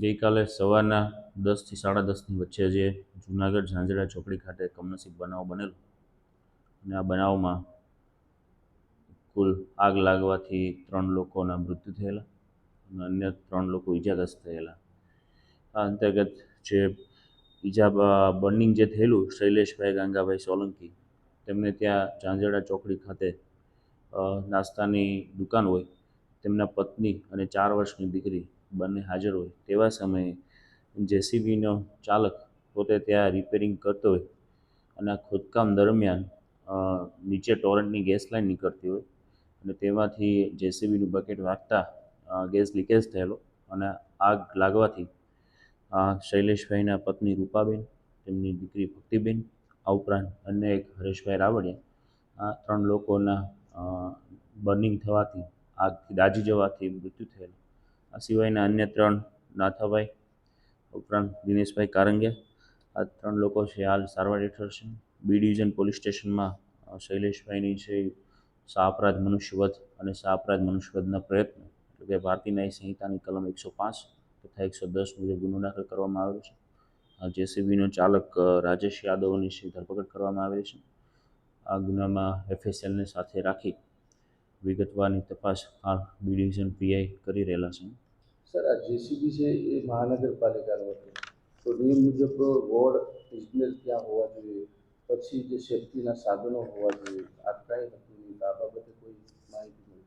ગઈકાલે સવારના દસથી સાડા દસની વચ્ચે જે જુનાગઢ ઝાંઝરા ચોકડી ખાતે કમનસીબ બનાવ બનેલો. અને આ બનાવમાં કુલ આગ લાગવાથી ત્રણ લોકોના મૃત્યુ થયેલા અને અન્ય ત્રણ લોકો ઈજાગ્રસ્ત થયેલા. આ અંતર્ગત જે ઈજા બર્નિંગ જે થયેલું શૈલેષભાઈ ગાંગાભાઈ સોલંકી, તેમને ત્યાં ઝાંઝરડા ચોકડી ખાતે નાસ્તાની દુકાન હોય, તેમના પત્ની અને ચાર વર્ષની દીકરી બંને હાજર હોય તેવા સમયે જેસીબીનો ચાલક પોતે ત્યાં રિપેરિંગ કરતો હોય અને આ ખોદકામ દરમિયાન નીચે ટોરન્ટની ગેસ લાઇન નીકળતી હોય અને તેમાંથી જેસીબીનું બકેટ વાગતા ગેસ લીકેજ થયેલો અને આગ લાગવાથી શૈલેષભાઈના પત્ની રૂપાબેન, તેમની દીકરી ભક્તિબેન, આ ઉપરાંત અન્ય એક હરેશભાઈ રાવડિયા, આ ત્રણ લોકોના બર્નિંગ થવાથી, આગથી દાજી જવાથી મૃત્યુ થયેલ. આ સિવાયના અન્ય ત્રણ નાથાભાઈ, ઉપરાંત દિનેશભાઈ કારંગિયા, આ ત્રણ લોકો છે હાલ સારવાર હેઠળ છે. બી ડિવિઝન પોલીસ સ્ટેશનમાં શૈલેષભાઈની છે સાપરાધ મનુષ્યવધ અને સાપરાધ મનુષ્યવધના પ્રયત્ન, એટલે કે ભારતીય ન્યાય સંહિતાની કલમ એકસો પાંચ તથા એકસો દસ મુજબ ગુનો દાખલ કરવામાં આવેલો છે. જેસીબીનો ચાલક રાજેશ યાદવની ધરપકડ કરવામાં આવેલી છે. આ ગુનામાં એફએસએલને સાથે રાખી વિગતવારની તપાસ હાલ બી ડિવિઝન પીઆઈ કરી રહેલા છે. સર આ જેસીબી છે એ મહાનગરપાલિકાનું હતું. તો નિયમ મુજબ વોર્ડ ઇજનેર ત્યાં હોવા જોઈએ. પછી જે સેફ્ટીના સાધનો હોવા જોઈએ. આ કાંઈ હતું? નહીં આ બાબતે કોઈ માહિતી નથી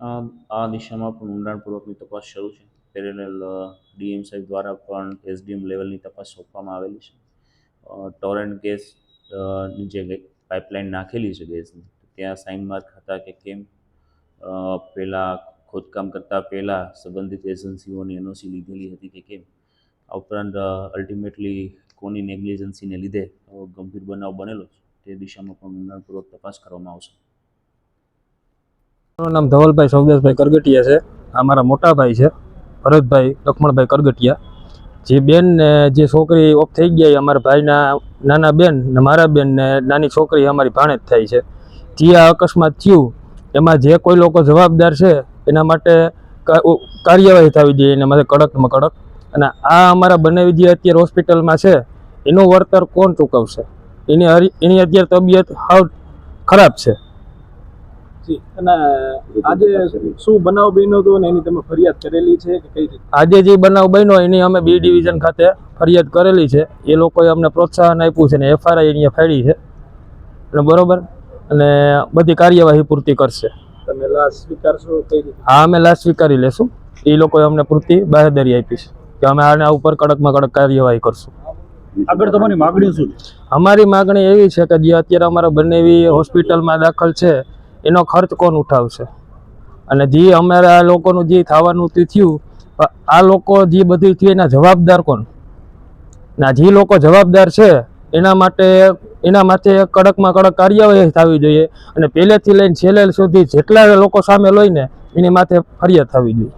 આ આ દિશામાં પણ ઊંડાણપૂર્વકની તપાસ શરૂ છે. પેરેલ ડીએમ સાહેબ દ્વારા પણ એસડીએમ લેવલની તપાસ સોંપવામાં આવેલી છે. ટોરેન્ટ ગેસ જે પાઇપલાઇન નાખેલી છે ગેસની ત્યાં સાઇન માર્ક હતા કે કેમ? પહેલાં ખોદકામ કરતાં પહેલાં સંબંધિત એજન્સીઓની એનઓસી લીધેલી હતી કે કેમ? આ ઉપરાંત અલ્ટિમેટલી કોની નેગ્લિજન્સીને લીધે ગંભીર બનાવ બનેલો છે તે દિશામાં પણ ઊંડાણપૂર્વક તપાસ કરવામાં આવશે. મારું નામ ધવલભાઈ સૌદેશભાઈ કરગટિયા છે. આ મારા મોટા છે. ભરતભાઈ લક્ષ્મણભાઈ કરગટિયા. જે બેન ને જે છોકરી ઓફ થઈ ગયા અમારા ભાઈના નાના બેન ને મારા બેન ને નાની છોકરી અમારી ભાણે જ થાય છે. જે આ અકસ્માત થયું એમાં જે કોઈ લોકો જવાબદાર છે એના માટે કાર્યવાહી થવી જોઈએ એના માટે કડકમાં કડક. અને આ અમારા બંને જે અત્યારે હોસ્પિટલમાં છે એનું વળતર કોણ ચૂકવશે? એની એની અત્યારે તબિયત હાવ ખરાબ છે. અને આજે શું બનાવ બન્યો હતો ને એની તમે ફરિયાદ કરેલી છે કે કઈ રીતે? આજે જે બનાવ બન્યો એની અમે બી ડિવિઝન ખાતે ફરિયાદ કરેલી છે. એ લોકોએ અમને પ્રોત્સાહન આપ્યું છે ને એફઆરઆઈ અહીંયા ફાડી છે. અને બરોબર? અને બધી કાર્યવાહી પૂરતી કરશે. તમે લાશ સ્વીકારશો કઈ હા અમે લાશ સ્વીકારી લેશું. એ લોકોએ અમને પૂરતી બાહેદરી આપી છે કે અમે આના ઉપર કડકમાં કડક કાર્યવાહી કરશું. આગળ તમારી માગણી શું અમારી માગણી એવી છે કે જે અત્યારે અમારા બંને એવી હોસ્પિટલમાં દાખલ છે એનો ખર્ચ કોણ ઉઠાવશે? અને જે અમારા લોકોનું જે થવાનું તે થયું આ લોકો જે બધું થયું એના જવાબદાર કોણ? ના જે લોકો જવાબદાર છે એના માટે એના માટે કડકમાં કડક કાર્યવાહી થવી જોઈએ અને પહેલેથી લઈને છેલ્લે સુધી જેટલા લોકો સામે લઈને એની માથે ફરિયાદ થવી જોઈએ.